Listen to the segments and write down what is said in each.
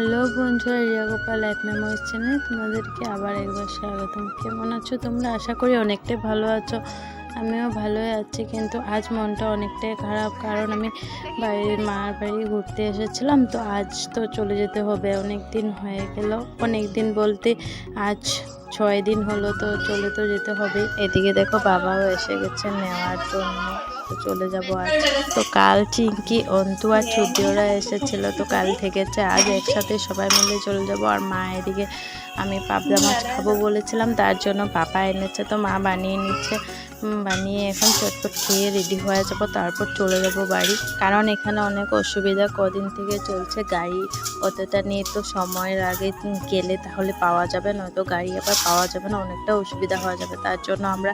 Hello বন্ধুরা Riya Gopal life memories চ্যানেলে তোমাদেরকে আবার একবার স্বাগতম। কেমন আছো তোমরা? আশা করি অনেকটাই ভালো আছো, আমিও ভালোই আছি, কিন্তু আজ মনটা অনেকটাই খারাপ কারণ আমি বাড়ির মার বাড়ি ঘুরতে এসেছিলাম, তো আজ তো চলে যেতে হবে অনেক দিন হয়ে গেল। অনেক দিন বলতে আজ ছয় দিন হলো তো চলে তো যেতে হবে। এদিকে দেখো বাবাও এসে গেছে নেওয়ার জন্য। চলে যাব আর। তো কাল চিঙ্কি, অন্তু আর ছুটিওরা এসেছিল তো কাল থেকেছে আজ একসাথে সবাই মিলে চলে যাব। আর মা এদিকে, আমি পাবদা মাছ খাব বলেছিলাম, তার জন্য পাপা এনেছে তো মা বানিয়ে নিচ্ছে। বানিয়ে এখন চটপট খেয়ে রেডি হয়ে যাব, তারপর চলে যাব বাড়ি। কারণ এখানে অনেক অসুবিধা, কদিন থেকে চলছে গাড়ি। অতটা নিয়ে তো সময়ের আগে গেলে তাহলে পাওয়া যাবে, নয়তো গাড়ি আবার পাওয়া যাবে না, অনেকটা অসুবিধা হয়ে যাবে। তার জন্য আমরা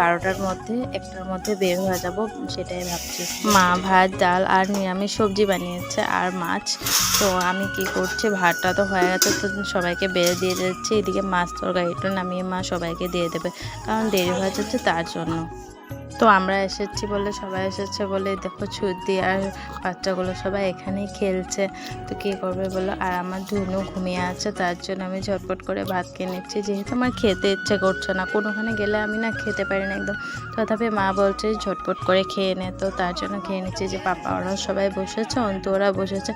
বারোটার মধ্যে, একটার মধ্যে বের হয়ে যাব, সেটাই ভাবছি। মা, ভাত, ডাল আর নিরামিষ সবজি বানিয়েছে আর মাছ। তো আমি কি করছি, ভাতটা তো হয়ে গেছে, তো সবাইকে বেড়ে দিয়ে যাচ্ছে। এদিকে মাছ তরকারিটা নামিয়ে মা সবাইকে দিয়ে দেবে, কারণ দেরি হয়ে যাচ্ছে তার জন্য। তো আমরা এসেছি বলে সবাই এসেছে বলে, দেখো ছুটি আর বাচ্চাগুলো সবাই এখানেই খেলছে। তো কী করবে বলো? আর আমার ধুনু ঘুমিয়ে আছে, তার জন্য আমি ঝটপট করে ভাত খেয়ে নিচ্ছি। যেহেতু আমার খেতে ইচ্ছে করছে না, কোনোখানে গেলে আমি না খেতে পারি না একদম। তথাপি মা বলছে ঝটপট করে খেয়ে নে। তো তার জন্য খেয়ে নিচ্ছি যে পাপা ওরা সবাই বসেছে, অন্তু ওরা বসেছে।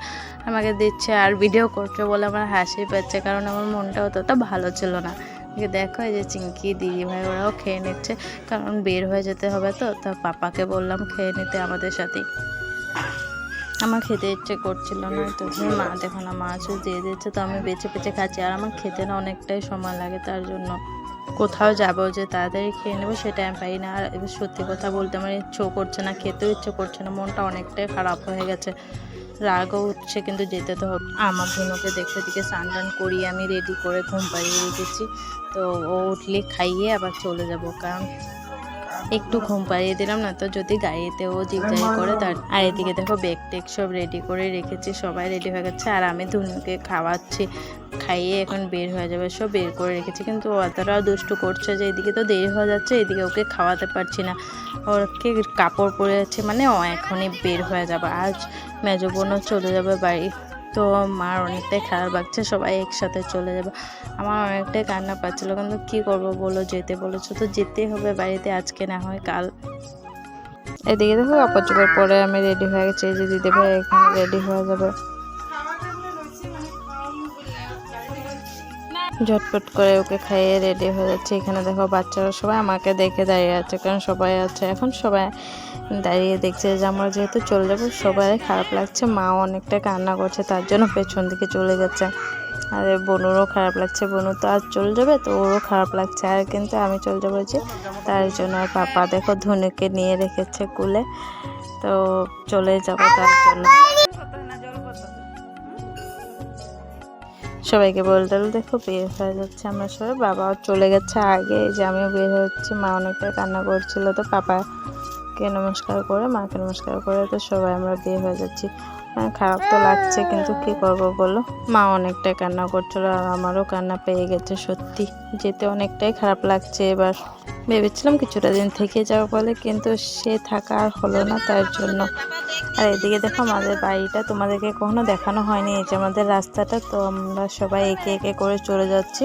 আমাকে দিচ্ছে আর ভিডিও করছে বলে আমার হাসি পাচ্ছে, কারণ আমার মনটা অতটা ভালো ছিল না। দেখো এই যে চিঙ্কি দিদি ভাই ওরাও খেয়ে নিচ্ছে। কারণ বের হয়ে যেতে হবে তো, তা পাপাকে বললাম খেয়ে নিতে আমাদের সাথেই। আমার খেতে ইচ্ছে করছিল না, তো মা, দেখো না মাছও দিয়ে দিচ্ছে, তো আমি বেছে বেছে খাচ্ছি। আর আমার খেতে না অনেকটাই সময় লাগে, তার জন্য কোথাও যাব যে তাড়াতাড়ি খেয়ে নেব সেটা আমি পাই না। আর সত্যি কথা বলতে আমার ইচ্ছেও করছে না, খেতেও ইচ্ছে করছে না, মনটা অনেকটাই খারাপ হয়ে গেছে। রাগও উঠছে কিন্তু যেতে তো হবে। আমার ধনুকে দেখতে দিকে স্নান টান করিয়ে আমি রেডি করে ঘুম পাড়িয়ে রেখেছি। তো ও উঠলে খাইয়ে আবার চলে যাব। কারণ একটু ঘুম পাড়িয়ে দিলাম না তো, যদি গাড়িতে ও জিগজাগি করে তার আর এদিকে দেখো ব্যাগ টেক সব রেডি করে রেখেছি, সবাই রেডি হয়ে গেছে। আর আমি ধনুকে খাওয়াচ্ছি, খাইয়ে এখন বের হয়ে যাবে, সব বের করে রেখেছি। কিন্তু অতটাও দুষ্টু করছে যে এদিকে তো দেরি হয়ে যাচ্ছে, এদিকে ওকে খাওয়াতে পারছি না। ওকে কাপড় পরে যাচ্ছে মানে ও এখনই বের হয়ে যাবে। আজ মেজো বোনও চলে যাবে বাড়ি। তো মার অনেকটাই খারাপ লাগছে সবাই একসাথে চলে যাবে। আমার অনেকটাই কান্না পাচ্ছিলো, কিন্তু কী করব বলো, যেতে বলেছ তো যেতেই হবে বাড়িতে, আজকে না হয় কাল। এদিকে দেখো অপর পরে আমি রেডি হয়ে গেছি যে দিদি ভাই এখানে রেডি হয়ে যাবে। ঝটপট করে ওকে খাইয়ে রেডি হয়ে যাচ্ছে। এখানে দেখো বাচ্চারা সবাই আমাকে দেখে দাঁড়িয়ে আছে, কারণ সবাই আছে। এখন সবাই দাঁড়িয়ে দেখছে যে আমরা যেহেতু চলে যাব, সবাই খারাপ লাগছে। মাও অনেকটা কান্না করছে, তার জন্য পেছন দিকে চলে গেছে আর বনুরও খারাপ লাগছে, বনু তো আজ চলে যাবে, তো ওরও খারাপ লাগছে। আর কিন্তু আমি চলে যাব যে তার জন্য আর পাপা, দেখো ধনুকে নিয়ে রেখেছে কুলে, তো চলে যাব তার জন্য। সবাইকে বলতে দেখো বিয়ে হয়ে যাচ্ছে আমরা সবাই। বাবাও চলে গেছে আগে যে আমিও বের হচ্ছি মা অনেকটা কান্না করছিল তো পাপাকে নমস্কার করে মাকে নমস্কার করে তো সবাই আমরা বিয়ে হয়ে যাচ্ছি। হ্যাঁ, খারাপ তো লাগছে কিন্তু কি করব বলো? মা অনেকটা কান্না করছিল আর আমারও কান্না পেয়ে গেছে সত্যি। যেতে অনেকটাই খারাপ লাগছে এবার। ভেবেছিলাম কিছুটা দিন থেকে যাওয়া বলে, কিন্তু সে থাকা আর হলো না তার জন্য। আর এদিকে দেখো, আমাদের বাড়িটা তোমাদেরকে কখনো দেখানো হয়নি। এই যে আমাদের রাস্তাটা, তো আমরা সবাই একে একে করে চলে যাচ্ছি।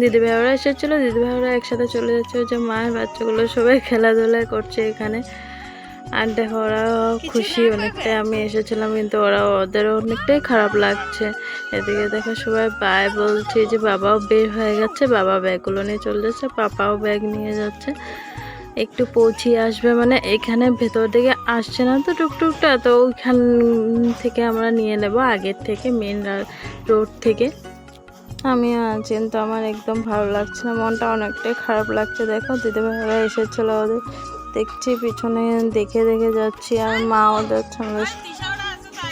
দিদি ভাইরা এসেছিল দিদি ভাইরা একসাথে চলে যাচ্ছে। যে মায়ের বাচ্চাগুলো সবাই খেলাধুলা করছে এখানে। আর দেখো ওরা খুশি অনেকটাই আমি এসেছিলাম কিন্তু ওরা ওদের অনেকটাই খারাপ লাগছে। এদিকে দেখো সবাই বাই বলছে যে বাবাও বের হয়ে গেছে বাবা ব্যাগগুলো নিয়ে চলে যাচ্ছে পাপাও ব্যাগ নিয়ে যাচ্ছে। একটু পৌঁছিয়ে আসবে মানে এখানে ভেতর দিকে আসছে না তো টুকটুকটা তো ওইখান থেকে আমরা নিয়ে নেব আগের থেকে মেন রোড থেকে। আমি আছি কিন্তু আমার একদম ভালো লাগছে না মনটা অনেকটাই খারাপ লাগছে দেখো দিদিভাইরা এসেছিল ওদের দেখছি, পিছনে দেখে দেখে যাচ্ছি, আর মা ওদের সঙ্গে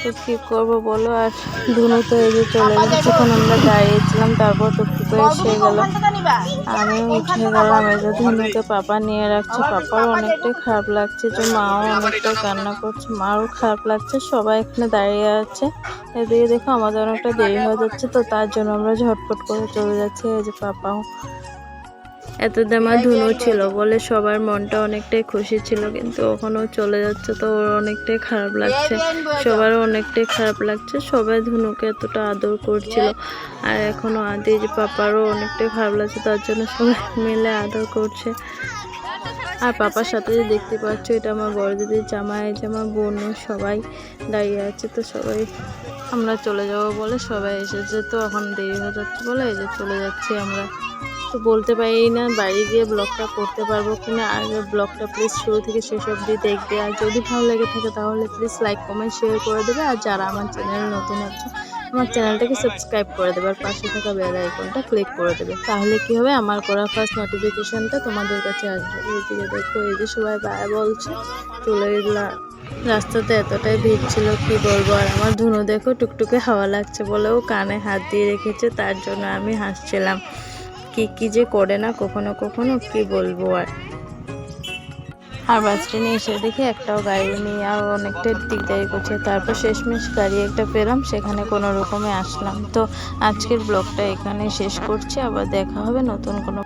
তো কী করব বলো? আর ধুনু তো এই যে চলে গেছে, যখন আমরা দাঁড়িয়েছিলাম, তারপর টুকটুক এসে গেল। আমিও উঠে গেলাম, এই যে ধুনুকে পাপা নিয়ে রাখছে। পাপারও অনেকটাই খারাপ লাগছে, যে মাও অনেকটা কান্না করছে মারও খারাপ লাগছে, সবাই এখানে দাঁড়িয়ে আছে। এদিকে দেখো আমাদের অনেকটা দেরি হয়ে যাচ্ছে, তো তার জন্য আমরা ঝটপট করে চলে যাচ্ছি। এই যে পাপাও এতদিন আমার ধুনু ছিল বলে সবার মনটা অনেকটাই খুশি ছিল, কিন্তু ওখানেও চলে যাচ্ছে তো ওর অনেকটাই খারাপ লাগছে। সবারও অনেকটাই খারাপ লাগছে, সবাই ধুনুকে এতটা আদর করছিল। আর এখনও আদি পাপারও অনেকটাই খারাপ লাগছে, তার জন্য সবাই মিলে আদর করছে। আর পাপার সাথে যে দেখতে পাচ্ছ, এটা আমার বড় দিদির জামাই যে আমার বোন, সবাই দাঁড়িয়ে আছে তো সবাই আমরা চলে যাব বলে সবাই এসেছে, তো এখন দেরি হয়ে যাচ্ছে বলে এই যে চলে যাচ্ছি আমরা। তো বলতে পারি না বাড়ি গিয়ে ব্লগটা করতে পারব কিনা, আর ব্লগটা প্লিজ শুরু থেকে শেষ অবধি দেখবে। আর যদি ভালো লেগে থাকে তাহলে প্লিজ লাইক কমেন্ট শেয়ার করে দেবে। আর যারা আমার চ্যানেল নতুন আছে, আমার চ্যানেলটাকে সাবস্ক্রাইব করে দেবে। আর পাশে থাকা বেল আইকনটা ক্লিক করে দেবে। তাহলে কি হবে? আমার করা ফার্স্ট নোটিফিকেশনটা তোমাদের কাছে আসবে। দেখো, এই যে সবাই বায় বলছে। চলে গেলাম রাস্তাতে এতটাই ভিড় ছিল, কি বলব? আর আমার ধুনু দেখো টুকটুকে হাওয়া লাগছে বলেও কানে হাত দিয়ে রেখেছে, তার জন্য আমি হাসছিলাম। কি কি যে করে না, কখনো কখনো কি বলব আর। আর বাস ট্রেনে এসে দেখি একটাও গাড়ি নিয়ে আর অনেকটা দিকদারি করছে তারপর শেষমেশ গাড়ি একটা পেলাম, সেখানে কোনো রকমে আসলাম। তো আজকের ব্লগটা এখানে শেষ করছি, আবার দেখা হবে নতুন কোনো